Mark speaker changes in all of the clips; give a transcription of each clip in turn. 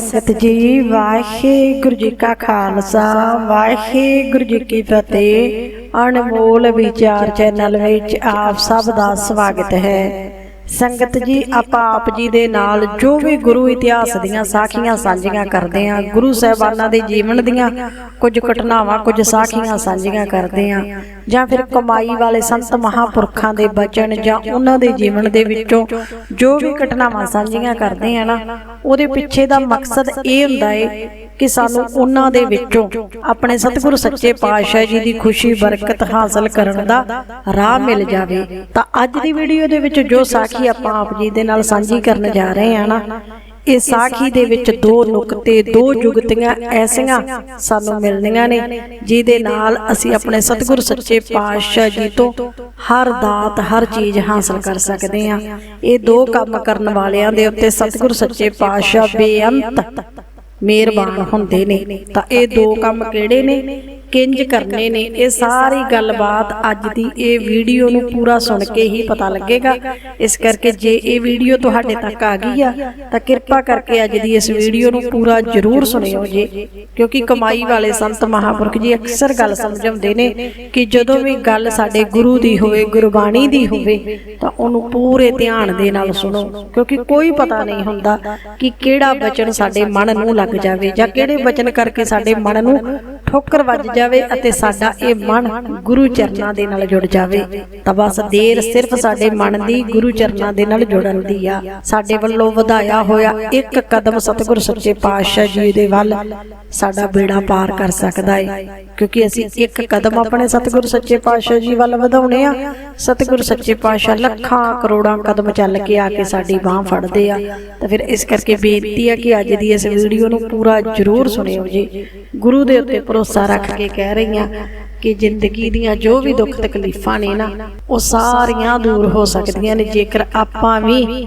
Speaker 1: ਸੰਗਤ ਜੀ, ਵਾਹਿਗੁਰੂ ਜੀ ਕਾ ਖਾਲਸਾ, ਵਾਹਿਗੁਰੂ ਜੀ ਕੀ ਫਤਿਹ। ਅਨਮੋਲ ਵਿਚਾਰ ਚੈਨਲ ਵਿੱਚ ਆਪ ਸਭ ਦਾ ਸਵਾਗਤ ਹੈ। ਸੰਗਤ ਜੀ ਆਪਾਂ ਆਪ ਜੀ ਦੇ ਨਾਲ ਜੋ ਵੀ ਗੁਰੂ ਇਤਿਹਾਸ ਦੀਆਂ ਸਾਖੀਆਂ ਸਾਂਝੀਆਂ ਕਰਦੇ ਆਂ ਗੁਰੂ ਸਾਹਿਬਾਨਾਂ ਦੇ ਜੀਵਨ ਦੀਆਂ ਕੁਝ ਘਟਨਾਵਾਂ ਕੁਝ ਸਾਖੀਆਂ ਸਾਂਝੀਆਂ ਕਰਦੇ ਆਂ। ਜਾਂ ਫਿਰ ਕਮਾਈ ਵਾਲੇ ਸੰਤ ਮਹਾਪੁਰਖਾਂ ਦੇ ਬਚਨ ਜਾਂ ਉਹਨਾਂ ਦੇ ਜੀਵਨ ਦੇ ਵਿੱਚੋਂ ਜੋ ਵੀ ਘਟਨਾਵਾਂ ਸਾਂਝੀਆਂ ਕਰਦੇ ਆ ਨਾ ਉਹਦੇ ਪਿੱਛੇ ਦਾ ਮਕਸਦ ਇਹ ਹੁੰਦਾ ਏ ਕਿ ਸਾਨੂੰ ਉਹਨਾਂ ਦੇ ਵਿੱਚੋਂ ਆਪਣੇ ਸਤਿਗੁਰੂ ਸੱਚੇ ਪਾਤਸ਼ਾਹ ਜੀ ਦੀ ਖੁਸ਼ੀ, ਬਰਕਤ ਹਾਸਲ ਕਰਨ ਦਾ ਰਾਹ ਮਿਲ ਜਾਵੇ। ਤਾਂ ਅੱਜ ਦੀ ਵੀਡੀਓ ਦੇ ਵਿੱਚ ਜੋ ਸਾਖੀ ਆਪਾਂ ਆਪ ਜੀ ਦੇ ਨਾਲ ਸਾਂਝੀ ਕਰਨ ਜਾ ਰਹੇ ਹਾਂ ਨਾ, ਇਹ ਸਾਖੀ ਦੇ ਵਿੱਚ ਦੋ ਨੁਕਤੇ, ਦੋ ਜੁਗਤੀਆਂ ਐਸੀਆਂ ਸਾਨੂੰ ਮਿਲਣੀਆਂ ਨੇ, ਜਿਹਦੇ ਨਾਲ ਅਸੀਂ ਆਪਣੇ ਸਤਿਗੁਰ ਸੱਚੇ ਪਾਤਸ਼ਾਹ ਜੀ ਤੋਂ ਹਰ ਦਾਤ, ਹਰ ਚੀਜ਼ ਹਾਸਲ ਕਰ ਸਕਦੇ ਹਾਂ। ਇਹ ਦੋ ਕੰਮ ਕਰਨ ਵਾਲਿਆਂ ਦੇ ਉੱਤੇ ਸਤਿਗੁਰ ਸੱਚੇ ਪਾਤਸ਼ਾਹ ਬੇਅੰਤ ਮਿਹਰਬਾਨ ਹੁੰਦੇ ਨੇ। ਤਾਂ ਇਹ ਦੋ ਕੰਮ ਕਿਹੜੇ ਨੇ? ਕਿੰਜ ਕਰਨੇ ਨੇ? ਇਹ ਸਾਰੀ ਗੱਲਬਾਤ ਅੱਜ ਦੀ ਇਹ ਵੀਡੀਓ ਨੂੰ ਪੂਰਾ ਸੁਣ ਕੇ ਹੀ ਪਤਾ ਲੱਗੇਗਾ। ਇਸ ਕਰਕੇ ਜੇ ਇਹ ਵੀਡੀਓ ਤੁਹਾਡੇ ਤੱਕ ਆ ਗਈ ਆ, ਤਾਂ ਕਿਰਪਾ ਕਰਕੇ ਅੱਜ ਦੀ ਇਸ ਵੀਡੀਓ ਨੂੰ ਪੂਰਾ ਜ਼ਰੂਰ ਸੁਣਿਓ ਜੀ। ਕਿਉਂਕਿ ਕਮਾਈ ਵਾਲੇ ਸੰਤ ਮਹਾਪੁਰਖ ਜੀ ਅਕਸਰ ਗੱਲ ਸਮਝਾਉਂਦੇ ਨੇ ਕਿ ਜਦੋਂ ਵੀ ਗੱਲ ਸਾਡੇ ਗੁਰੂ ਦੀ ਹੋਵੇ, ਗੁਰਬਾਣੀ ਦੀ ਹੋਵੇ, ਤਾਂ ਉਹਨੂੰ ਪੂਰੇ ਧਿਆਨ ਦੇ ਨਾਲ ਸੁਣੋ। ਕਿਉਂਕਿ ਕੋਈ ਪਤਾ ਨਹੀਂ ਹੁੰਦਾ ਕਿ ਕਿਹੜਾ ਬਚਨ ਸਾਡੇ ਮਨ ਨੂੰ ਲੱਗ ਜਾਵੇ ਜਾਂ ਕਿਹੜੇ ਬਚਨ ਕਰਕੇ ਸਾਡੇ ਮਨ ਨੂੰ ਠੋਕਰ ਵੱਜ ਜਾਵੇ ਅਤੇ ਸਾਡਾ ਇਹ ਮਨ ਗੁਰੂ ਚਰਨਾਂ ਦੇ ਨਾਲ ਜੁੜ ਜਾਵੇ। ਤਾਂ ਬਸ ਦੇਰ ਸਿਰਫ ਸਾਡੇ ਮਨ ਦੀ ਗੁਰੂ ਚਰਨਾਂ ਦੇ ਨਾਲ ਜੁੜਨ ਦੀ ਆ। ਸਾਡੇ ਵੱਲੋਂ ਵਧਾਇਆ ਹੋਇਆ ਇੱਕ ਕਦਮ ਸਤਿਗੁਰ ਸੱਚੇ ਪਾਤਸ਼ਾਹ ਜੀ ਦੇ ਵੱਲ ਸਾਡਾ ਬੇੜਾ ਪਾਰ ਕਰ ਸਕਦਾ ਹੈ ਕਿਉਂਕਿ ਅਸੀਂ ਇੱਕ ਕਦਮ ਆਪਣੇ ਸਤਿਗੁਰ ਸੱਚੇ ਪਾਤਸ਼ਾਹ ਜੀ ਵੱਲ ਵਧਾਉਣੇ ਆ। ਸਤਿਗੁਰ ਸੱਚੇ ਪਾਤਸ਼ਾਹ ਲੱਖਾਂ ਕਰੋੜਾਂ ਕਦਮ ਚੱਲ ਕੇ ਆ ਕੇ ਸਾਡੀ ਬਾਹ ਫੜਦੇ ਆ। ਤਾਂ ਫਿਰ ਇਸ ਕਰਕੇ ਬੇਨਤੀ ਆ ਕਿ ਅੱਜ ਦੀ ਇਸ ਵੀਡੀਓ ਨੂੰ ਪੂਰਾ ਜ਼ਰੂਰ ਸੁਣਿਓ ਜੀ। ਗੁਰੂ ਦੇ ਉੱਤੇ ਭਰੋਸਾ ਰੱਖ ਕੇ ਕਹਿ ਰਹੀ ਹਾਂ ਕਿ ਜ਼ਿੰਦਗੀ ਦੀਆਂ ਜੋ ਵੀ ਦੁੱਖ ਤਕਲੀਫਾਂ ਨੇ ਨਾ, ਉਹ ਸਾਰੀਆਂ ਦੂਰ ਹੋ ਸਕਦੀਆਂ ਨੇ, ਜੇਕਰ ਆਪਾਂ ਵੀ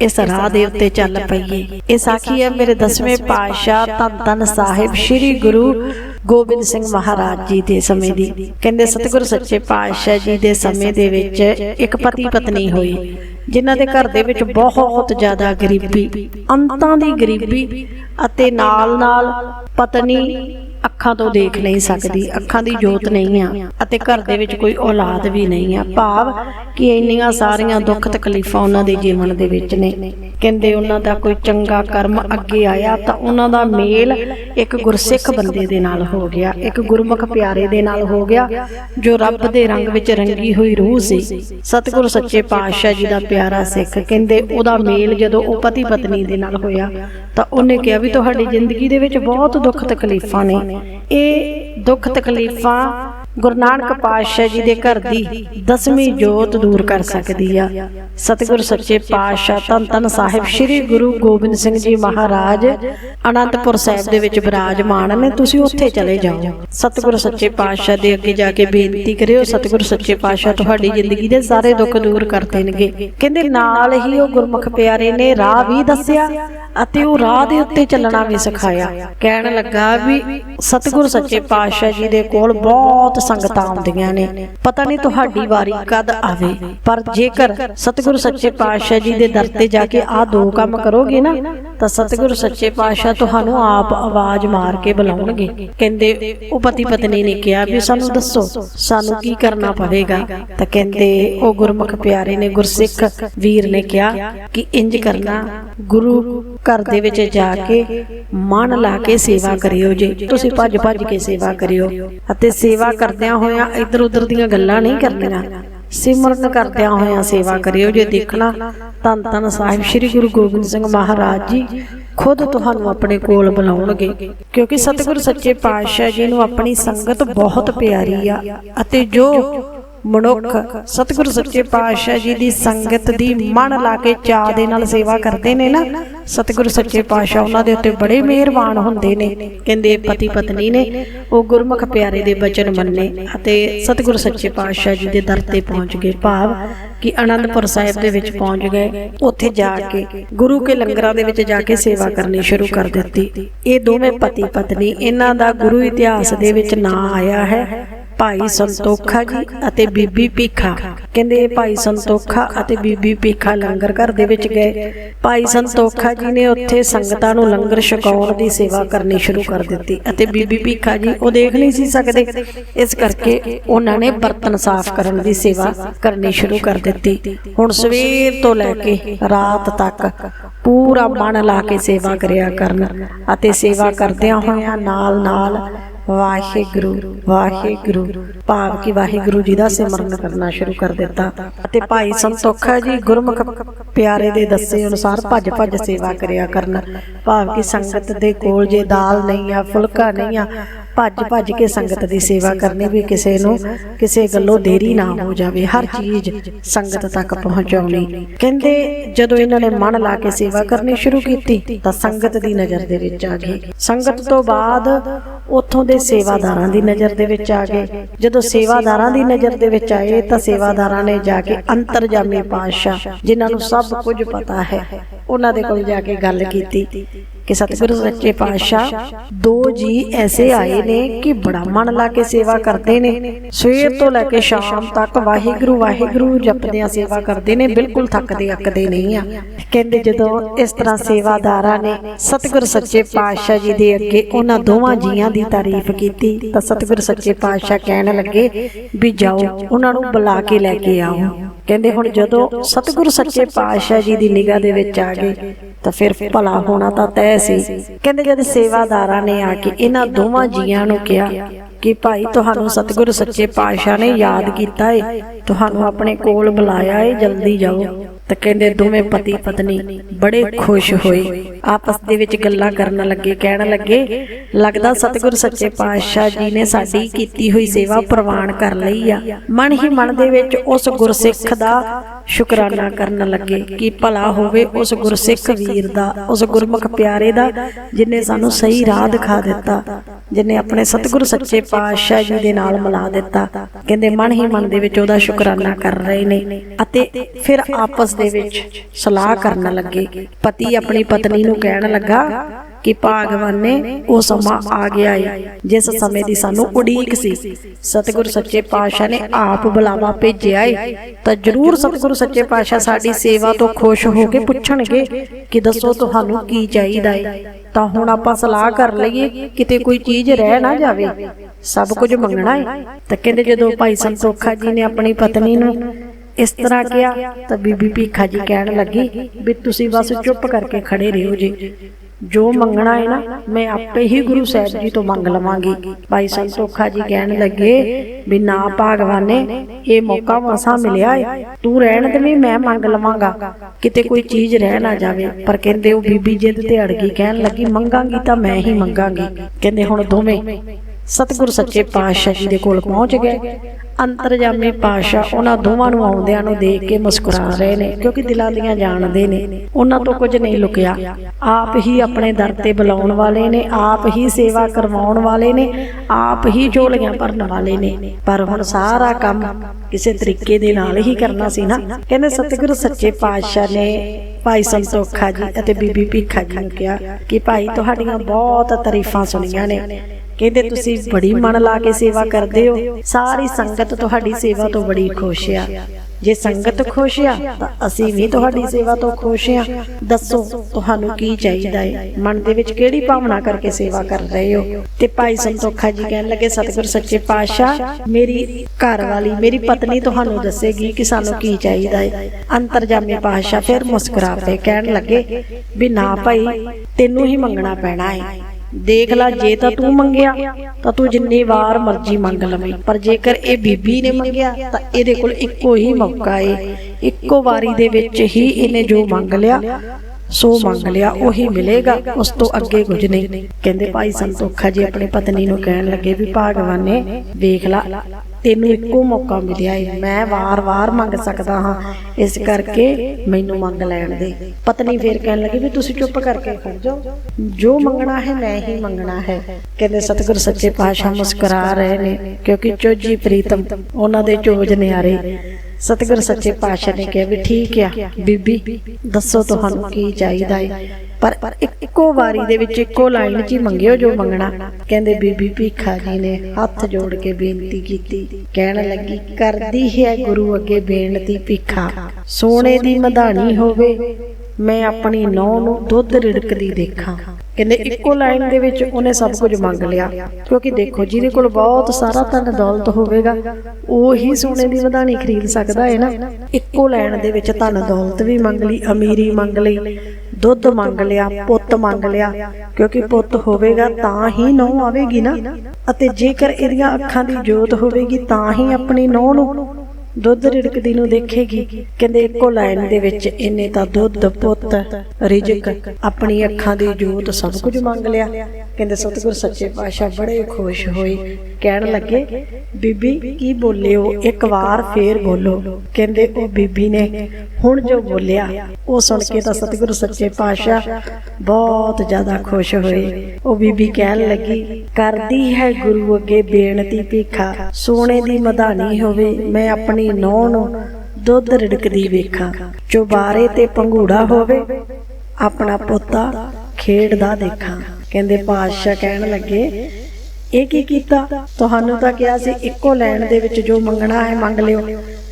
Speaker 1: ਇਸ ਰਾਹ ਦੇ ਉੱਤੇ ਚੱਲ ਪਈਏ। ਇਹ ਸਾਖੀ ਹੈ ਮੇਰੇ ਦਸਵੇਂ ਪਾਤਸ਼ਾਹ ਧੰਨ ਧੰਨ ਸਾਹਿਬ ਸ੍ਰੀ ਗੁਰੂ ਗੋਬਿੰਦ ਸਿੰਘ ਮਹਾਰਾਜ ਜੀ ਦੇ ਸਮੇਂ ਦੀ। ਕਹਿੰਦੇ, ਸਤਿਗੁਰ ਸੱਚੇ ਪਾਤਸ਼ਾਹ ਜੀ ਦੇ ਸਮੇਂ ਦੇ ਵਿੱਚ ਇੱਕ ਪਤੀ ਪਤਨੀ ਹੋਈ, ਜਿਨ੍ਹਾਂ ਦੇ ਘਰ ਦੇ ਵਿੱਚ ਬਹੁਤ ਜ਼ਿਆਦਾ ਗਰੀਬੀ, ਅੰਤਾਂ ਦੀ ਗਰੀਬੀ ਅਤੇ ਨਾਲ-ਨਾਲ ਪਤਨੀ ਅੱਖਾਂ ਤੋਂ ਦੇਖ ਨਹੀਂ ਸਕਦੀ ਅੱਖਾਂ ਦੀ ਜੋਤ ਨਹੀਂ ਆ ਅਤੇ ਘਰ ਦੇ ਵਿੱਚ ਕੋਈ ਔਲਾਦ ਵੀ ਨਹੀਂ ਆ। ਭਾਵ ਕਿ ਇੰਨੀਆਂ ਸਾਰੀਆਂ ਦੁੱਖ ਤਕਲੀਫਾਂ ਉਹਨਾਂ ਦੇ ਜੀਵਨ ਦੇ ਵਿੱਚ ਨੇ। ਕਹਿੰਦੇ ਉਹਨਾਂ ਦਾ ਕੋਈ ਚੰਗਾ ਕਰਮ ਅੱਗੇ ਆਇਆ ਤਾਂ ਉਹਨਾਂ ਦਾ ਮੇਲ ਇੱਕ ਗੁਰਸਿੱਖ ਬੰਦੇ ਦੇ ਨਾਲ ਹੋ ਗਿਆ। ਇੱਕ ਗੁਰਮੁਖ ਪਿਆਰੇ ਦੇ ਨਾਲ ਹੋ ਗਿਆ ਜੋ ਰੱਬ ਦੇ ਰੰਗ ਵਿੱਚ ਰੰਗੀ ਹੋਈ ਰੂਹ ਸੀ। ਸਤਿਗੁਰੂ ਸੱਚੇ ਪਾਤਸ਼ਾਹ ਜੀ ਦਾ ਪਿਆਰਾ ਸਿੱਖ। ਕਹਿੰਦੇ ਉਹਦਾ ਮੇਲ ਜਦੋਂ ਉਹ ਪਤੀ ਪਤਨੀ ਦੇ ਨਾਲ ਹੋਇਆ ਤਾਂ ਉਹਨੇ ਕਿਹਾ ਵੀ ਤੁਹਾਡੀ ਜ਼ਿੰਦਗੀ ਦੇ ਵਿੱਚ ਬਹੁਤ ਦੁੱਖ ਤਕਲੀਫਾਂ ਨੇ ਇਹ ਦੁੱਖ ਤਕਲੀਫਾਂ ਗੁਰੂ ਨਾਨਕ ਪਾਤਸ਼ਾਹ ਜੀ ਦੇ ਘਰ ਦੀ ਦਸਵੀਂ ਜੋਤ ਦੂਰ ਕਰ ਸਕਦੀ ਆ। ਸਤਿਗੁਰ ਸੱਚੇ ਪਾਤਸ਼ਾਹ ਧੰਨ ਧੰਨ ਸਾਹਿਬ ਸ੍ਰੀ ਗੁਰੂ ਗੋਬਿੰਦ ਸਿੰਘ ਜੀ ਮਹਾਰਾਜ ਅਨੰਤਪੁਰ ਸਾਹਿਬ ਦੇ ਵਿੱਚ ਬਿਰਾਜਮਾਨ ਨੇ, ਤੁਸੀਂ ਉੱਥੇ ਚਲੇ ਜਾਓ। ਸਤਿਗੁਰ ਸੱਚੇ ਪਾਤਸ਼ਾਹ ਦੇ ਅੱਗੇ ਜਾ ਕੇ ਬੇਨਤੀ ਕਰਿਓ, ਸਤਿਗੁਰ ਸੱਚੇ ਪਾਤਸ਼ਾਹ ਤੁਹਾਡੀ ਜ਼ਿੰਦਗੀ ਦੇ ਸਾਰੇ ਦੁੱਖ ਦੂਰ ਕਰ ਦੇਣਗੇ। ਕਹਿੰਦੇ ਨਾਲ ਹੀ ਉਹ ਗੁਰਮੁਖ ਪਿਆਰੇ ਨੇ ਰਾਹ ਵੀ ਦੱਸਿਆ ਅਤੇ ਉਹ ਰਾਹ ਦੇ ਉੱਤੇ ਚੱਲਣਾ ਵੀ ਸਿਖਾਇਆ। ਕਹਿਣ ਲੱਗਾ ਵੀ ਸਤਿਗੁਰ ਸੱਚੇ ਪਾਤਸ਼ਾਹ ਜੀ ਦੇ ਕੋਲ ਬਹੁਤ ਸੰਗਤਾਂ ਆਉਂਦੀਆਂ ਨੇ। ਪਤਾ ਨਹੀਂ ਤੁਹਾਡੀ ਵਾਰੀ ਕਦ ਆਵੇ। ਪਰ ਜੇਕਰ ਸਤਿਗੁਰ ਸੱਚੇ ਪਾਤਸ਼ਾਹ ਜੀ ਦੇ ਦਰ ਤੇ ਜਾ ਕੇ ਆਹ ਦੋ ਕੰਮ ਕਰੋਗੇ ਨਾ ਤਾਂ ਸਤਿਗੁਰ ਸੱਚੇ ਪਾਤਸ਼ਾਹ ਤੁਹਾਨੂੰ ਆਪ ਆਵਾਜ਼ ਮਾਰ ਕੇ ਬੁਲਾਉਣਗੇ। ਕਹਿੰਦੇ ਉਹ ਪਤੀ ਪਤਨੀ ਨੇ ਕਿਹਾ ਵੀ ਸਾਨੂੰ ਦੱਸੋ ਸਾਨੂੰ ਕੀ ਕਰਨਾ ਪਵੇਗਾ? ਤਾਂ ਕਹਿੰਦੇ ਉਹ ਗੁਰਮੁਖ ਪਿਆਰੇ ਨੇ ਗੁਰਸਿੱਖ ਵੀਰ ਨੇ ਕਿਹਾ ਕਿ ਇੰਜ ਕਰਨਾ ਗੁਰੂ ਘਰ ਦੇ ਵਿੱਚ ਜਾ ਕੇ ਮਨ ਲਾ ਕੇ ਸੇਵਾ ਕਰਿਓ ਜੀ ਤੁਸੀਂ ਭੱਜ ਭੱਜ ਕੇ ਸੇਵਾ ਕਰਿਓ ਅਤੇ ਸੇਵਾ ਕਰਦਿਆਂ ਹੋਇਆਂ ਇੱਧਰ ਉੱਧਰ ਦੀਆਂ ਗੱਲਾਂ ਨਹੀਂ ਕਰਨੀਆਂ। ਸਿਮਰਨ ਕਰਦਿਆਂ ਹੋਇਆਂ ਸੇਵਾ ਕਰਿਓ ਜੇ ਦੇਖਣਾ। ਧੰਨ ਧੰਨ ਸਾਹਿਬ ਸ੍ਰੀ ਗੁਰੂ ਗੋਬਿੰਦ ਸਿੰਘ ਮਹਾਰਾਜ ਜੀ ਖੁਦ ਤੁਹਾਨੂੰ ਆਪਣੇ ਕੋਲ ਬੁਲਾਉਣਗੇ। ਕਿਉਂਕਿ ਸਤਿਗੁਰੂ ਸੱਚੇ ਪਾਤਸ਼ਾਹ ਜੀ ਨੂੰ ਆਪਣੀ ਸੰਗਤ ਬਹੁਤ ਪਿਆਰੀ ਆ ਅਤੇ ਜੋ ਮਨੁੱਖ ਸਤਿਗੁਰੂ ਸੱਚੇ ਪਾਤਸ਼ਾਹ ਜੀ ਦੀ ਸੰਗਤ ਦੀ ਮਨ ਲਾ ਕੇ ਚਾਹ ਦੇ ਨਾਲ ਸੇਵਾ ਕਰਦੇ ਨੇ ਨਾ, ਸਤਿਗੁਰੂ ਸੱਚੇ ਪਾਤਸ਼ਾਹ ਉਹਨਾਂ ਦੇ ਉੱਤੇ ਬੜੇ ਮਿਹਰਬਾਨ ਹੁੰਦੇ ਨੇ। ਕਹਿੰਦੇ ਪਤੀ ਪਤਨੀ ਨੇ, ਉਹ ਗੁਰਮੁਖ ਪਿਆਰੇ ਦੇ ਬਚਨ ਮੰਨੇ ਅਤੇ ਸਤਿਗੁਰੂ ਸੱਚੇ ਪਾਤਸ਼ਾਹ ਜੀ ਦੇ ਦਰ ਤੇ ਪਹੁੰਚ ਗਏ। ਭਾਵ ਕਿ ਆਨੰਦਪੁਰ ਸਾਹਿਬ ਦੇ ਵਿੱਚ ਪਹੁੰਚ ਗਏ। ਉੱਥੇ ਜਾ ਕੇ ਗੁਰੂ ਕੇ ਲੰਗਰਾਂ ਦੇ ਵਿੱਚ ਜਾ ਕੇ ਸੇਵਾ ਕਰਨੀ ਸ਼ੁਰੂ ਕਰ ਦਿੱਤੀ। ਇਹ ਦੋਵੇਂ ਪਤੀ ਪਤਨੀ ਇਹਨਾਂ ਦਾ ਗੁਰੂ ਇਤਿਹਾਸ ਦੇ ਵਿੱਚ ਨਾਂ ਆਇਆ ਹੈ। ਭਾਈ ਸੰਤੋਖਾ ਜੀ ਅਤੇ ਬੀਬੀ ਭੀਖਾ। ਕਹਿੰਦੇ ਭਾਈ ਸੰਤੋਖਾ ਅਤੇ ਬੀਬੀ ਭੀਖਾ ਲੰਗਰ ਘਰ ਦੇ ਵਿੱਚ ਗਏ। ਭਾਈ ਸੰਤੋਖਾ ਜੀ ਨੇ ਉੱਥੇ ਸੰਗਤਾਂ ਨੂੰ ਲੰਗਰ ਛਕਾਉਣ ਦੀ ਸੇਵਾ ਕਰਨੀ ਸ਼ੁਰੂ ਕਰ ਦਿੱਤੀ। ਅਤੇ ਬੀਬੀ ਭੀਖਾ ਜੀ ਉਹ ਦੇਖ ਨਹੀਂ ਸੀ ਸਕਦੇ ਇਸ ਕਰਕੇ ਉਹਨਾਂ ਨੇ ਬਰਤਨ ਸਾਫ਼ ਕਰਨ ਦੀ ਸੇਵਾ ਕਰਨੀ ਸ਼ੁਰੂ ਕਰ ਦਿੱਤੀ। ਹੁਣ ਸਵੇਰ ਤੋਂ ਲੈ ਕੇ ਰਾਤ ਤੱਕ ਪੂਰਾ ਮਨ ਲਾ ਕੇ ਸੇਵਾ ਕਰਿਆ ਕਰਨ ਅਤੇ ਸੇਵਾ ਕਰਦਿਆਂ ਹੋਇਆਂ ਨਾਲ ਨਾਲ ਵਾਹਿਗੁਰੂ ਵਾਹਿਗੁਰੂ। ਭਾਵ ਕਿ ਵਾਹਿਗੁਰੂ ਜੀ ਦਾ ਸਿਮਰਨ ਕਰਨਾ ਸ਼ੁਰੂ ਕਰ ਦਿੱਤਾ। ਅਤੇ ਭਾਈ ਸੰਤੋਖਾ ਜੀ ਗੁਰਮੁਖ ਪਿਆਰੇ ਦੇ ਦੱਸੇ ਅਨੁਸਾਰ ਭੱਜ ਭੱਜ ਸੇਵਾ ਕਰਿਆ ਕਰਨ। ਭਾਵ ਕਿ ਸੰਗਤ ਦੇ ਕੋਲ ਜੇ ਦਾਲ ਨਹੀਂ ਆ, ਫੁਲਕਾ ਨਹੀਂ ਆ ਭੱਜ ਭੱਜ ਕੇ ਸੰਗਤ ਦੀ ਸੇਵਾ ਕਰਨੀ ਵੀ ਕਿਸੇ ਨੂੰ ਕਿਸੇ ਗੱਲੋਂ ਦੇਰੀ ਨਾ ਹੋ ਜਾਵੇ ਹਰ ਚੀਜ਼ ਸੰਗਤ ਤੱਕ ਪਹੁੰਚਾਉਣੀ। ਕਹਿੰਦੇ ਜਦੋਂ ਇਹਨਾਂ ਨੇ ਮਨ ਲਾ ਕੇ ਸੇਵਾ ਕਰਨੀ ਸ਼ੁਰੂ ਕੀਤੀ ਤਾਂ ਸੰਗਤ ਦੀ ਨਜ਼ਰ ਦੇ ਵਿੱਚ ਆ ਗਈ। ਸੰਗਤ ਤੋਂ ਬਾਅਦ ਉੱਥੋਂ ਦੇ ਸੇਵਾਦਾਰਾਂ ਦੀ ਨਜ਼ਰ ਦੇ ਵਿੱਚ ਆ ਗਏ। ਜਦੋਂ ਸੇਵਾਦਾਰਾਂ ਦੀ ਨਜ਼ਰ ਦੇ ਵਿੱਚ ਆਏ ਤਾਂ ਸੇਵਾਦਾਰਾਂ ਨੇ ਜਾ ਕੇ ਅੰਤਰਜਾਮੀ ਪਾਤਸ਼ਾਹ ਜਿਨ੍ਹਾਂ ਨੂੰ ਸਭ ਕੁਝ ਪਤਾ ਹੈ ਉਹਨਾਂ ਦੇ ਕੋਲ ਜਾ ਕੇ ਗੱਲ ਕੀਤੀ। ਕਿ ਸਤਿਗੁਰੂ ਸੱਚੇ ਪਾਤਸ਼ਾਹ ਦੋ ਜੀ ਐਸੇ ਆਏ ਨੇ ਕਿ ਬੜਾ ਮਨ ਲਾ ਕੇ ਸੇਵਾ ਕਰਦੇ ਨੇ। ਸਵੇਰ ਤੋਂ ਲੈ ਕੇ ਸ਼ਾਮ ਤੱਕ ਵਾਹਿਗੁਰੂ ਵਾਹਿਗੁਰੂ ਜਪਦਿਆਂ ਸੇਵਾ ਕਰਦੇ ਨੇ, ਬਿਲਕੁਲ ਥੱਕਦੇ, ਅੱਕਦੇ ਨਹੀਂ ਆ। ਕਹਿੰਦੇ ਜਦੋਂ ਇਸ ਤਰ੍ਹਾਂ ਸੇਵਾਦਾਰਾਂ ਨੇ ਸਤਿਗੁਰੂ ਸੱਚੇ ਪਾਤਸ਼ਾਹ ਜੀ ਦੇ ਅੱਗੇ ਉਹਨਾਂ ਦੋਵਾਂ ਜੀਆਂ ਦੀ ਤਾਰੀਫ ਕੀਤੀ ਤਾਂ ਸਤਿਗੁਰੂ ਸੱਚੇ ਪਾਤਸ਼ਾਹ ਕਹਿਣ ਲੱਗੇ ਵੀ ਜਾਓ, ਉਹਨਾਂ ਨੂੰ ਬੁਲਾ ਕੇ ਲੈ ਕੇ ਆਓ। ਕਹਿੰਦੇ ਹੁਣ ਜਦੋਂ ਸਤਿਗੁਰੂ ਸੱਚੇ ਪਾਤਸ਼ਾਹ ਜੀ ਦੀ ਨਿਗਾਹ ਦੇ ਵਿੱਚ ਆ ਗਏ ਤਾਂ ਫਿਰ ਭਲਾ ਹੋਣਾ ਤਾਂ ਤੈਅ ਸੀ। ਕਹਿੰਦੇ ਜਦ ਸੇਵਾਦਾਰਾਂ ਨੇ ਆ ਕੇ ਇਹਨਾਂ ਦੋਵਾਂ ਜੀਆਂ ਨੂੰ ਕਿਹਾ ਕਿ ਭਾਈ ਤੁਹਾਨੂੰ ਸਤਿਗੁਰੂ ਸੱਚੇ ਪਾਤਸ਼ਾਹ ਨੇ ਯਾਦ ਕੀਤਾ ਏ। ਤੁਹਾਨੂੰ ਆਪਣੇ ਕੋਲ ਬੁਲਾਇਆ ਏ ਜਲਦੀ ਜਾਓ। ਤਾਂ ਕਹਿੰਦੇ ਦੋਵੇਂ ਪਤੀ ਪਤਨੀ ਬੜੇ ਖੁਸ਼ ਹੋਏ। ਆਪਸ ਦੇ ਵਿੱਚ ਗੱਲਾਂ ਕਰਨ ਲੱਗੇ, ਕਹਿਣ ਲੱਗੇ, ਲੱਗਦਾ ਸਤਿਗੁਰੂ ਸੱਚੇ ਪਾਤਸ਼ਾਹ ਜੀ ਨੇ ਸਾਡੀ ਕੀਤੀ ਹੋਈ ਸੇਵਾ ਪ੍ਰਵਾਨ ਕਰ ਲਈ ਆ। ਮਨ ਹੀ ਮਨ ਦੇ ਵਿੱਚ ਉਸ ਗੁਰਸਿੱਖ ਦਾ ਸ਼ੁਕਰਾਨਾ ਕਰਨ ਲੱਗੇ ਕਿ ਭਲਾ ਹੋਵੇ ਉਸ ਗੁਰਸਿੱਖ ਵੀਰ ਦਾ, ਉਸ ਗੁਰਮੁਖ ਪਿਆਰੇ ਦਾ, ਜਿਨੇ ਸਾਨੂੰ ਸਹੀ ਰਾਹ ਦਿਖਾ ਦਿੱਤਾ, ਜਿਨੇ ਆਪਣੇ ਸਤਿਗੁਰ ਸੱਚੇ ਪਾਤਸ਼ਾਹ ਜੀ ਦੇ ਨਾਲ ਮਿਲਾ ਦਿੱਤਾ। ਕਹਿੰਦੇ ਮਨ ਹੀ ਮਨ ਦੇ ਵਿੱਚ ਉਹਦਾ ਸ਼ੁਕਰਾਨਾ ਕਰ ਰਹੇ ਨੇ ਅਤੇ ਫਿਰ ਆਪਸ ਦੇ ਵਿੱਚ ਸਲਾਹ ਕਰਨ ਲੱਗੇ। ਪਤੀ ਆਪਣੀ ਪਤਨੀ ਨੂੰ ਕਹਿਣ ਲੱਗਾ ਕਿ ਭਾਗਵਾਨ ਨੇ ਉਹ ਸਮਾਂ ਆ ਗਿਆ ਏ, ਜਿਸ ਸਮੇਂ ਦੀ ਸਾਨੂੰ ਉਡੀਕ ਸੀ। ਸਤਿਗੁਰੂ ਸੱਚੇ ਪਾਤਸ਼ਾਹ ਨੇ ਆਪ ਬੁਲਾਵਾ ਭੇਜਿਆ ਏ। ਤਾਂ ਜਰੂਰ ਸਤਿਗੁਰੂ ਸੱਚੇ ਪਾਤਸ਼ਾਹ ਸਾਡੀ ਸੇਵਾ ਤੋਂ ਖੁਸ਼ ਹੋ ਕੇ ਪੁੱਛਣਗੇ ਕਿ ਦੱਸੋ ਤੁਹਾਨੂੰ ਕੀ ਚਾਹੀਦਾ ਏ। ਤਾਂ ਹੁਣ ਆਪਾਂ ਸਲਾਹ ਕਰ ਲਈਏ, ਕਿਤੇ ਕੋਈ ਚੀਜ਼ ਰਹਿ ਨਾ ਜਾਵੇ। ਸਭ ਕੁਝ ਮੰਗਣਾ ਏ। ਤਾਂ ਕਹਿੰਦੇ ਜਦੋਂ ਭਾਈ ਸੰਤੋਖਾ ਜੀ ਨੇ ਆਪਣੀ ਪਤਨੀ ਨੂੰ ਇਸ ਤਰ੍ਹਾਂ ਕਿਹਾ ਤਾਂ ਬੀਬੀ ਭੀਖਾ ਜੀ ਕਹਿਣ ਲੱਗੀ ਵੀ ਤੁਸੀਂ ਬਸ ਚੁੱਪ ਕਰਕੇ ਖੜੇ ਰਹੋ ਜੀ। ਜੋ ਮੰਗਣਾ ਹੈ ਨਾ, ਮੈਂ ਆਪੇ ਹੀ ਗੁਰੂ ਸਾਹਿਬ ਜੀ ਤੋਂ ਮੰਗ ਲਵਾਂਗੀ। ਭਾਈ ਸੰਤੋਖਾ ਜੀ ਕਹਿਣ ਲੱਗੇ ਵੀ ਨਾ ਭਾਗਵਾਨੇ, ਇਹ ਮੌਕਾ ਮਸਾ ਮਿਲਿਆ ਏ। ਤੂੰ ਰਹਿਣ ਦੇ ਵੀ ਮੈਂ ਮੰਗ ਲਵਾਂਗਾ। ਕਿਤੇ ਕੋਈ ਚੀਜ਼ ਰਹਿ ਨਾ ਜਾਵੇ। ਪਰ ਕਹਿੰਦੇ ਉਹ ਬੀਬੀ ਜਿੱਦ ਤੇ ਅੜ ਗਈ। ਕਹਿਣ ਲੱਗੀ, ਮੰਗਾਂਗੀ ਤਾਂ ਮੈਂ ਹੀ ਮੰਗਾਂਗੀ। ਕਹਿੰਦੇ ਹੁਣ ਦੋਵੇਂ ਸਤਿਗੁਰ ਸੱਚੇ ਪਾਤਸ਼ਾਹ ਜੀ ਦੇ ਕੋਲ ਪਹੁੰਚ ਗਏ। ਅੰਤਰਜਾਮੀ ਪਾਤਸ਼ਾਹ ਉਹਨਾਂ ਦੋਵਾਂ ਨੂੰ ਆਉਂਦਿਆਂ ਨੂੰ ਦੇਖ ਕੇ ਮੁਸਕਰਾ ਰਹੇ ਨੇ ਕਿਉਂਕਿ ਦਿਲਾਂ ਦੀਆਂ ਜਾਣਦੇ ਨੇ। ਉਹਨਾਂ ਤੋਂ ਕੁਝ ਨਹੀਂ ਲੁਕਿਆ। ਆਪ ਹੀ ਆਪਣੇ ਦਰ ਤੇ ਬੁਲਾਉਣ ਵਾਲੇ ਨੇ ਆਪ ਹੀ ਸੇਵਾ ਕਰਵਾਉਣ ਵਾਲੇ ਨੇ ਆਪ ਹੀ ਝੋਲੀਆਂ ਭਰਨ ਵਾਲੇ ਨੇ। ਪਰ ਹੁਣ ਸਾਰਾ ਕੰਮ ਕਿਸੇ ਤਰੀਕੇ ਦੇ ਨਾਲ ਹੀ ਕਰਨਾ ਸੀ ਨਾ। ਕਹਿੰਦੇ ਸਤਿਗੁਰੂ ਸੱਚੇ ਪਾਤਸ਼ਾਹ ਨੇ ਭਾਈ ਸੰਤੋਖਾ ਜੀ ਅਤੇ ਬੀਬੀ ਭੀਖਾ ਜੀ ਨੂੰ ਕਿਹਾ ਕਿ ਭਾਈ ਤੁਹਾਡੀਆਂ ਬਹੁਤ ਤਾਰੀਫਾਂ ਸੁਣੀਆਂ ਨੇ ਕਹਿੰਦੇ ਤੁਸੀਂ ਬੜੀ ਮਨ ਲਾ ਕੇ ਸੇਵਾ ਕਰਦੇ ਹੋ। ਸਾਰੀ ਸੰਗਤ ਤੁਹਾਡੀ ਸੇਵਾ ਤੋਂ ਬੜੀ ਖੁਸ਼ ਆ। ਜੇ ਸੰਗਤ ਖੁਸ਼ ਆ, ਤਾਂ ਅਸੀਂ ਵੀ ਤੁਹਾਡੀ ਸੇਵਾ ਤੋਂ ਖੁਸ਼ ਆ। ਦੱਸੋ ਤੁਹਾਨੂੰ ਕੀ ਚਾਹੀਦਾ ਹੈ ਮਨ ਦੇ ਵਿੱਚ ਕਿਹੜੀ ਭਾਵਨਾ ਕਰਕੇ ਸੇਵਾ ਕਰ ਰਹੇ ਹੋ? ਤੇ ਭਾਈ ਸੰਤੋਖਾ ਜੀ ਕਹਿਣ ਲੱਗੇ, ਸਤਿਗੁਰ ਸੱਚੇ ਪਾਤਸ਼ਾਹ, ਮੇਰੀ ਘਰ ਵਾਲੀ, ਮੇਰੀ ਪਤਨੀ ਤੁਹਾਨੂੰ ਦੱਸੇਗੀ ਕਿ ਸਾਨੂੰ ਕੀ ਚਾਹੀਦਾ ਹੈ ਅੰਤਰਜਾਮੀ ਪਾਤਸ਼ਾਹ ਫਿਰ ਮੁਸਕਰਾ ਪਏ ਕਹਿਣ ਲੱਗੇ ਵੀ ਨਾ ਭਾਈ, ਤੈਨੂੰ ਹੀ ਮੰਗਣਾ ਪੈਣਾ ਹੈ ਦੇਖ ਲੈ, ਜੇ ਤਾਂ ਤੂੰ ਮੰਗਿਆ, ਤਾਂ ਤੂੰ ਜਿੰਨੀ ਵਾਰ ਮਰਜ਼ੀ ਮੰਗ ਲਵੇਂ। ਪਰ ਜੇਕਰ ਇਹ ਬੀਬੀ ਨੇ ਮੰਗਿਆ, ਤਾਂ ਇਹਦੇ ਕੋਲ ਇੱਕੋ ਹੀ ਮੌਕਾ ਏ। ਇੱਕੋ ਵਾਰੀ ਦੇ ਵਿੱਚ ਹੀ ਇਹਨੇ ਜੋ ਮੰਗ ਲਿਆ, ਸੋ ਮੰਗ ਲਿਆ, ਉਹੀ ਮਿਲੇਗਾ, ਉਸ ਤੋਂ ਅੱਗੇ ਕੁਝ ਨਹੀਂ। ਕਹਿੰਦੇ, ਭਾਈ, ਸੰਤੋਖਾ ਜੀ, ਆਪਣੀ ਪਤਨੀ ਨੂੰ ਕਹਿਣ ਲੱਗੇ ਵੀ, ਭਾਗਵਾਨ ਨੇ ਵੇਖ ਲਾ ਤੈਨੂੰ ਇੱਕੋ ਮੌਕਾ ਮਿਲਿਆ ਏ। ਮੈਂ ਵਾਰ-ਵਾਰ ਮੰਗ ਸਕਦਾ ਹਾਂ, ਇਸ ਕਰਕੇ ਮੈਨੂੰ ਮੰਗ ਲੈਣ ਦੇ। ਪਤਨੀ ਫੇਰ ਕਹਿਣ ਲੱਗੀ ਵੀ ਤੁਸੀਂ ਚੁੱਪ ਕਰਕੇ ਖੜ ਜਾਓ। ਜੋ ਮੰਗਣਾ ਹੈ, ਮੈਂ ਹੀ ਮੰਗਣਾ ਹੈ। ਕਹਿੰਦੇ ਸਤਿਗੁਰ ਸੱਚੇ ਪਾਤਸ਼ਾਹ ਮੁਸਕਰਾ ਰਹੇ ਨੇ, ਕਿਉਂਕਿ ਚੋਜੀ ਪ੍ਰੀਤਮ, ਉਹਨਾਂ ਦੇ ਚੋਜ ਨਿਆਰੇ ਸਤਿਗੁਰ ਸੱਚੇ ਪਾਤਸ਼ਾਹ ਨੇ ਕਿਹਾ ਵੀ ਠੀਕ ਆ, ਬੀਬੀ, ਦੱਸੋ ਤੁਹਾਨੂੰ ਕੀ ਚਾਹੀਦਾ ਹੈ ਪਰ ਇੱਕੋ ਵਾਰੀ ਦੇ ਵਿੱਚ ਇੱਕੋ ਲਾਈਨ 'ਚ ਹੀ ਮੰਗਿਓ ਜੋ ਮੰਗਣਾ। ਕਹਿੰਦੇ ਬੀਬੀ ਭੀਖਾ ਜੀ ਨੇ ਹੱਥ ਜੋੜ ਕੇ ਬੇਨਤੀ ਕੀਤੀ। ਕਹਿਣ ਲੱਗੀ, ਕਰਦੀ ਹੈ ਗੁਰੂ ਅੱਗੇ ਬੇਨਤੀ ਭੀਖਾ। ਸੋਨੇ ਦੀ ਮਧਾਣੀ ਹੋਵੇ ਮੈਂ ਆਪਣੀ ਨੌ ਨੂੰ ਦੁੱਧ ਰਿੜਕਦੀ ਦੇਖਾਂ। ਕਹਿੰਦੇ, ਇੱਕੋ ਲਾਈਨ ਦੇ ਵਿੱਚ ਉਹਨੇ ਸਭ ਕੁਝ ਮੰਗ ਲਿਆ। ਕਿਉਂਕਿ ਦੇਖੋ, ਜਿਹਦੇ ਕੋਲ ਬਹੁਤ ਸਾਰਾ ਧਨ ਦੌਲਤ ਹੋਵੇਗਾ, ਉਹ ਹੀ ਸੋਨੇ ਦੀ ਮਧਾਣੀ ਖਰੀਦ ਸਕਦਾ ਹੈ ਨਾ। ਇੱਕੋ ਲਾਈਨ ਦੇ ਵਿੱਚ ਧਨ ਦੌਲਤ ਵੀ ਮੰਗ ਲਈ, ਅਮੀਰੀ ਮੰਗ ਲਈ, ਦੁੱਧ ਮੰਗ ਲਿਆ, ਪੁੱਤ ਮੰਗ ਲਿਆ। ਕਿਉਂਕਿ ਪੁੱਤ ਹੋਵੇਗਾ ਤਾਂ ਹੀ ਨੌ ਆਵੇਗੀ ਨਾ। ਅਤੇ ਜੇਕਰ ਇਹਦੀਆਂ ਅੱਖਾਂ ਦੀ ਜੋਤ ਹੋਵੇਗੀ, ਤਾਂ ਹੀ ਆਪਣੀ ਨੌ ਨੂੰ ਦੁੱਧ ਰਿੜਕਦੀ ਨੂੰ ਦੇਖੇਗੀ। ਕਹਿੰਦੇ ਇੱਕੋ ਲਾਈਨ ਦੇ ਵਿੱਚ ਇਹਨੇ ਤਾਂ ਦੁੱਧ ਪੁੱਤ, ਰਿਜਕ, ਆਪਣੀ ਅੱਖਾਂ ਦੀ ਜੋਤ ਸਭ ਕੁਝ ਮੰਗ ਲਿਆ। ਕਹਿੰਦੇ ਸਤਿਗੁਰ ਸੱਚੇ ਪਾਤਸ਼ਾਹ ਬੜੇ ਖੁਸ਼ ਹੋਏ। ਕਹਿਣ ਲੱਗੇ ਬੀਬੀ ਕੀ ਬੋਲਿਓ? ਇੱਕ ਵਾਰ ਫੇਰ ਬੋਲੋ। ਕਹਿੰਦੇ ਉਹ ਬੀਬੀ ਨੇ ਹੁਣ ਜੋ ਬੋਲਿਆ ਉਹ ਸੁਣ ਕੇ ਤਾਂ ਸਤਿਗੁਰ ਸੱਚੇ ਪਾਤਸ਼ਾਹ ਬਹੁਤ ਜ਼ਿਆਦਾ ਖੁਸ਼ ਹੋਏ। ਉਹ ਬੀਬੀ ਕਹਿਣ ਲੱਗੀ ਕਰਦੀ ਹੈ ਗੁਰੂ ਅੱਗੇ ਬੇਨਤੀ ਭੀਖਾ। ਸੋਨੇ ਦੀ ਮਧਾਣੀ ਹੋਵੇ ਮੈਂ ਆਪਣੀ ਨੌ ਨੂੰ ਦੁੱਧ ਰਿੜਕਦੀ ਵੇਖਾਂ। ਚੁਬਾਰੇ ਤੇ ਪੰਘੂੜਾ ਹੋਵੇ ਆਪਣਾ ਪੋਤਾ ਖੇਡਦਾ ਦੇਖਾਂ ਕਹਿੰਦੇ ਪਾਤਸ਼ਾਹ ਕਹਿਣ ਲੱਗੇ ਇਹ ਕੀ ਕੀਤਾ? ਤੁਹਾਨੂੰ ਤਾਂ ਕਿਹਾ ਸੀ ਇੱਕੋ ਲਾਈਨ ਦੇ ਵਿੱਚ ਜੋ ਮੰਗਣਾ ਹੈ ਮੰਗ ਲਿਓ।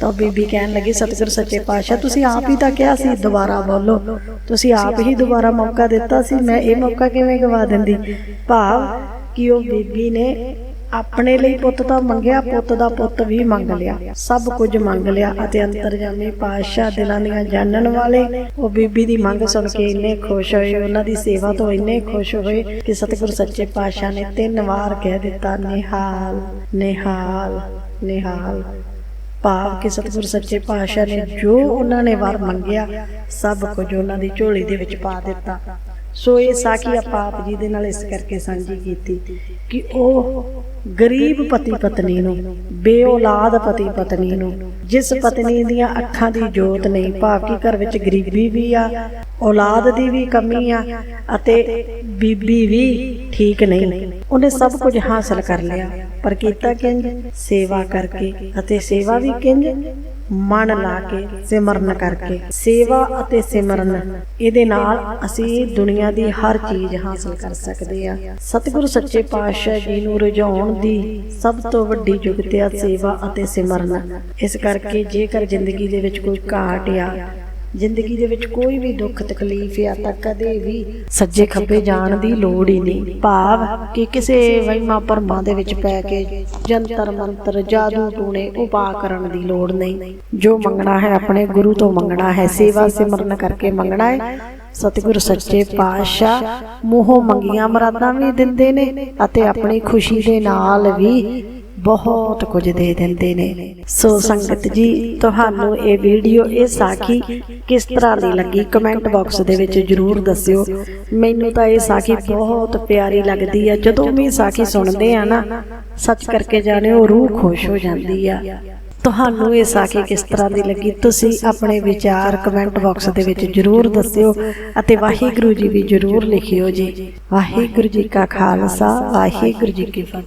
Speaker 1: ਤਾਂ ਬੀਬੀ ਕਹਿਣ ਲੱਗੀ ਸਤਿਗੁਰ ਸੱਚੇ ਪਾਤਸ਼ਾਹ ਤੁਸੀਂ ਆਪ ਹੀ ਤਾਂ ਕਿਹਾ ਸੀ ਦੁਬਾਰਾ ਬੋਲੋ। ਤੁਸੀਂ ਆਪ ਹੀ ਦੁਬਾਰਾ ਮੌਕਾ ਦਿੱਤਾ ਸੀ ਮੈਂ ਇਹ ਮੌਕਾ ਕਿਵੇਂ ਗਵਾ ਦਿੰਦੀ? ਭਾਵ ਕਿ ਉਹ ਬੀਬੀ ਨੇ ਆਪਣੇ ਲਈ ਪੁੱਤ ਤਾਂ ਮੰਗਿਆ, ਪੁੱਤ ਦਾ ਪੁੱਤ ਵੀ ਮੰਗ ਲਿਆ। ਸਭ ਕੁਝ ਮੰਗ ਲਿਆ ਅਤੇ ਅੰਤਰਜਾਮੀ ਪਾਤਸ਼ਾਹ ਦਿਲਾਂ ਦੀਆਂ ਜਾਣਨ ਵਾਲੇ ਉਹ ਬੀਬੀ ਦੀ ਮੰਗ ਸੁਣ ਕੇ ਇੰਨੇ ਖੁਸ਼ ਹੋਏ, ਉਹਨਾਂ ਦੀ ਸੇਵਾ ਤੋਂ ਇੰਨੇ ਖੁਸ਼ ਹੋਏ ਕਿ ਸਤਿਗੁਰ ਸੱਚੇ ਪਾਤਸ਼ਾਹ ਨੇ ਤਿੰਨ ਵਾਰ ਕਹਿ ਦਿੱਤਾ, ਨਿਹਾਲ ਨਿਹਾਲ ਨਿਹਾਲ। ਭਾਵ ਕਿ ਸਤਿਗੁਰ ਸੱਚੇ ਪਾਤਸ਼ਾਹ ਨੇ ਜੋ ਉਹਨਾਂ ਨੇ ਵਰ ਮੰਗਿਆ, ਸਭ ਕੁਝ ਉਹਨਾਂ ਦੀ ਝੋਲੀ ਦੇ ਵਿੱਚ ਪਾ ਦਿੱਤਾ। ਸੋ ਇਹ ਸਾਖੀ ਆਪਾਂ ਆਪ ਜੀ ਦੇ ਨਾਲ ਇਸ ਕਰਕੇ ਸਾਂਝੀ ਕੀਤੀ ਕਿ ਉਹ ਗਰੀਬ ਪਤੀ ਪਤਨੀ ਨੂੰ, ਬੇਔਲਾਦ ਪਤੀ ਪਤਨੀ ਨੂੰ, ਜਿਸ ਪਤਨੀ ਦੀਆਂ ਅੱਖਾਂ ਦੀ ਜੋਤ ਨਹੀਂ, ਭਾਵ ਕਿ ਘਰ ਵਿੱਚ ਗਰੀਬੀ ਵੀ ਆ, ਔਲਾਦ ਦੀ ਵੀ ਕਮੀ ਆ, ਅਤੇ ਬੀਬੀ ਵੀ ਠੀਕ ਨਹੀਂ। ਉਹਨੇ ਸਭ ਕੁਝ ਹਾਸਲ ਕਰ ਲਿਆ, ਪਰ ਕੀਤਾ ਕਿੰਜ? ਸੇਵਾ ਕਰਕੇ, ਅਤੇ ਸੇਵਾ ਵੀ ਕਿੰਜ? ਮਨ ਲਾ ਕੇ ਸਿਮਰਨ ਕਰਕੇ, ਸੇਵਾ ਅਤੇ ਸਿਮਰਨ। ਇਹਦੇ ਨਾਲ ਅਸੀਂ ਦੁਨੀਆ ਦੀ ਹਰ ਚੀਜ਼ ਹਾਸਲ ਕਰ ਸਕਦੇ ਆ ਸਤਿਗੁਰੂ ਸੱਚੇ ਪਾਤਸ਼ਾਹ ਜੀ ਨੂੰ ਰਜਾਉਣ ਦੀ ਸਭ ਤੋਂ ਵੱਡੀ ਜੁਗਤ ਆ ਸੇਵਾ ਅਤੇ ਸਿਮਰਨ। ਇਸ ਕਰਕੇ ਜੇਕਰ ਜ਼ਿੰਦਗੀ ਦੇ ਵਿੱਚ ਕੋਈ ਘਾਟ ਆ ਜ਼ਿੰਦਗੀ ਦੇ ਵਿੱਚ ਕੋਈ ਵੀ ਦੁੱਖ, ਤਕਲੀਫ ਆ ਤਾਂ ਕਦੇ ਵੀ ਸੱਜੇ ਖੱਬੇ ਜਾਣ ਦੀ ਲੋੜ ਹੀ ਨਹੀਂ। ਭਾਵ ਕਿ ਕਿਸੇ ਵਹਿਮਾਂ ਭਰਮਾਂ ਦੇ ਵਿੱਚ ਪੈ ਕੇ ਜੰਤਰ ਮੰਤਰ, ਜਾਦੂ ਟੂਣੇ ਉਪਾਅ ਕਰਨ ਦੀ ਲੋੜ ਨਹੀਂ। ਜੋ ਮੰਗਣਾ ਹੈ ਆਪਣੇ ਗੁਰੂ ਤੋਂ ਮੰਗਣਾ ਹੈ, ਸੇਵਾ ਸਿਮਰਨ ਕਰਕੇ ਮੰਗਣਾ ਹੈ। ਸਤਿਗੁਰ ਸੱਚੇ ਪਾਤਸ਼ਾਹ ਮੂੰਹੋਂ ਮੰਗੀਆਂ ਮਰਾਦਾਂ ਵੀ ਦਿੰਦੇ ਨੇ ਅਤੇ ਆਪਣੀ ਖੁਸ਼ੀ ਦੇ ਨਾਲ ਵੀ ਬਹੁਤ ਕੁਝ ਦੇ ਦਿੰਦੇ ਨੇ। ਸੋ ਸੰਗਤ ਜੀ, ਤੁਹਾਨੂੰ ਇਹ ਵੀਡੀਓ, ਇਹ ਸਾਖੀ ਕਿਸ ਤਰ੍ਹਾਂ ਦੀ ਲੱਗੀ ਕਮੈਂਟ ਬਾਕਸ ਦੇ ਵਿੱਚ ਜਰੂਰ ਦੱਸਿਓ। ਮੈਨੂੰ ਤਾਂ ਇਹ ਸਾਖੀ ਬਹੁਤ ਪਿਆਰੀ ਲੱਗਦੀ ਆ। ਜਦੋਂ ਵੀ ਸਾਖੀ ਸੁਣਦੇ ਆ ਨਾ, ਸੱਚ ਕਰਕੇ ਜਾਣਿਓ, ਰੂਹ ਖੁਸ਼ ਹੋ ਜਾਂਦੀ ਆ। ਤੁਹਾਨੂੰ ਇਹ ਸਾਖੀ ਕਿਸ ਤਰ੍ਹਾਂ ਦੀ ਲੱਗੀ, ਤੁਸੀਂ ਆਪਣੇ ਵਿਚਾਰ ਕਮੈਂਟ ਬਾਕਸ ਦੇ ਵਿੱਚ ਜਰੂਰ ਦੱਸਿਓ ਅਤੇ ਵਾਹਿਗੁਰੂ ਜੀ ਵੀ ਜਰੂਰ ਲਿਖਿਓ ਜੀ। ਵਾਹਿਗੁਰੂ ਜੀ ਕਾ ਖਾਲਸਾ, ਵਾਹਿਗੁਰੂ ਜੀ ਕੀ ਫਤਿਹ।